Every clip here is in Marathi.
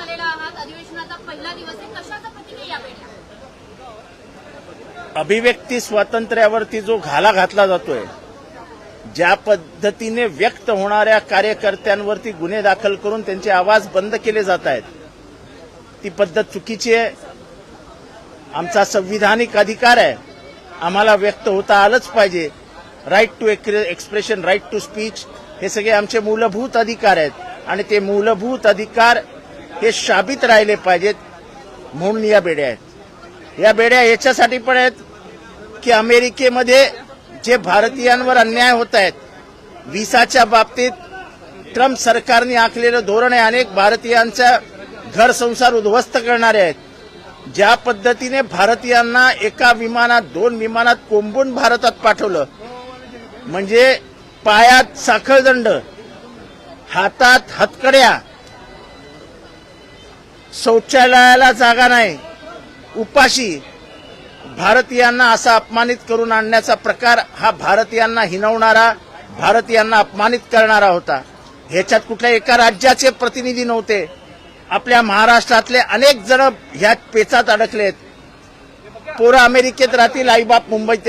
आलेला आहात. अधिवेशनाचा पहिला दिवस आहे. कशाचं अभिव्यक्ती स्वातंत्र्यावरती जो घाला घातला जातोय ज्या पद्धतीने व्यक्त होणाऱ्या कार्यकर्त्यांवरती गुन्हे दाखल करून त्यांचे आवाज बंद केले जात आहेत ती पद्धत चुकीची आहे. आमचा संविधानिक अधिकार आहे. आम्हाला व्यक्त होता आलंच पाहिजे. Right to expression right to speech हे सगळे आमचे मूलभूत अधिकार आहेत. आणि ते मूलभूत अधिकार हे शाबित राहिले पाहिजेत म्हणून या बेड्या आहेत. या बेड्या याच्यासाठी पण आहेत की अमेरिकेमध्ये जे भारतीयांवर अन्याय होत आहेत विसाच्या बाबतीत ट्रम्प सरकारने आखलेलं धोरण आहे अनेक भारतीयांचा घर संसार उद्ध्वस्त करणारे आहेत. ज्या पद्धतीने भारतीयांना एका विमानात दोन विमानात कोंबून भारतात पाठवलं म्हणजे पायात साखळदंड हातात हतकड्या शौचालयाला जागा नाही उपाशी भारतीयांना असा अपमानित करून आणण्याचा प्रकार हा भारतीयांना हिनवणारा भारतीयांना अपमानित करणारा होता. ह्याच्यात कुठल्या एका राज्याचे प्रतिनिधी नव्हते. आपल्या महाराष्ट्रातले अनेक जण ह्या पेचात अडकलेत. पोरं अमेरिकेत राहतील आईबाप मुंबईत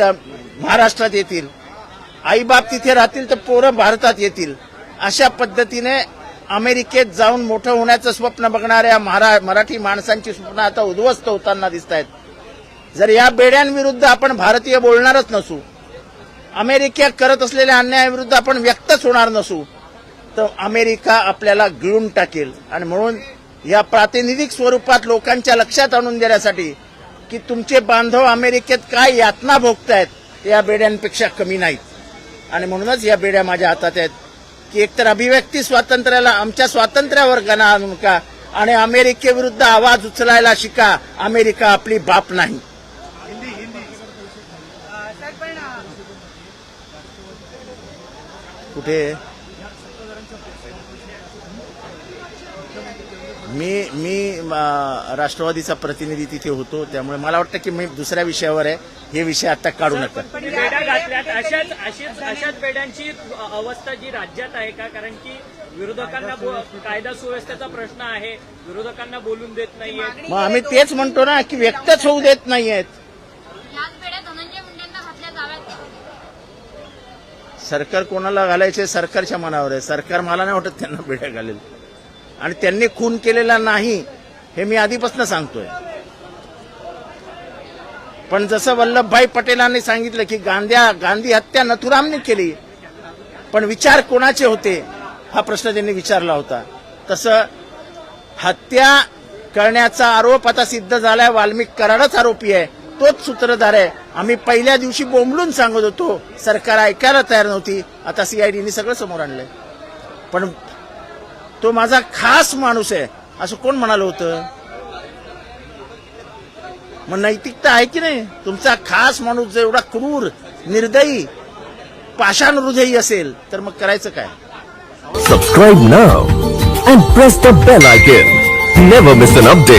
महाराष्ट्रात येतील. आईबाप तिथे राहतील तर पोरं भारतात येतील. अशा पद्धतीने अमेरिकेत जाऊन मोठं होण्याचं स्वप्न बघणाऱ्या मराठी माणसांची स्वप्न आता उद्ध्वस्त होताना दिसत आहेत जर या बेड्यांविरुद्ध आपण भारतीय बोलणारच नसू अमेरिकेत करत असलेल्या अन्यायाविरुद्ध आपण व्यक्तच होणार नसू तर अमेरिका आपल्याला गिळून टाकेल. आणि म्हणून या प्रातिनिधिक स्वरूपात लोकांच्या लक्षात आणून देण्यासाठी की तुमचे बांधव अमेरिकेत काय यातना भोगतायत या बेड्यांपेक्षा कमी नाहीत. आणि म्हणूनच या बेड्या माझ्या हातात आहेत. की एकतर अभिव्यक्ती स्वातंत्र्याला आमच्या स्वातंत्र्यावर गणा आणू नका आणि अमेरिकेविरुद्ध आवाज उचलायला शिका. अमेरिका आपली बाप नाही. कुठे? मी मी राष्ट्रवादीचा प्रतिनिधी तिथे होतो त्यामुळे मला वाटतं की मी दुसऱ्या विषयावर आहे हे विषय आता काढू नका. अशाच अशीच बेड्यांची अवस्था जी राज्यात आहे का? कारण की विरोधकांना कायदा सुव्यवस्थेचा प्रश्न आहे. विरोधकांना बोलून देत नाहीये मग आम्ही तेच म्हणतो ना की व्यक्तच होऊ देत नाहीयेत? सरकार कोणाला घालायचे? सरकारच्या मनावर आहे. सरकार मला नाही वाटत त्यांना बेड्या घालेल. आणि त्यांनी खून केलेला नाही हे मी आधीपासून सांगतोय. पण जसं वल्लभभाई पटेलांनी सांगितलं की गांध्या गांधी हत्या नथुरामने केली पण विचार कोणाचे होते हा प्रश्न त्यांनी विचारला होता. तसं हत्या करण्याचा आरोप आता सिद्ध झालाय वाल्मिक कराडच आरोपी आहे तोच सूत्रधार आहे. आम्ही पहिल्या दिवशी बोंबलून सांगत होतो सरकार ऐकायला तयार नव्हती आता सीआयडीने सगळं समोर आणलंय. पण तो माझा खास माणूस आहे. असं कोण म्हणालं होतं? मग नैतिकता आहे की नाही? तुमचा खास माणूस जर एवढा क्रूर निर्दयी पाषाण हृदयी असेल तर मग करायचं काय? Subscribe now and press the bell icon never miss an update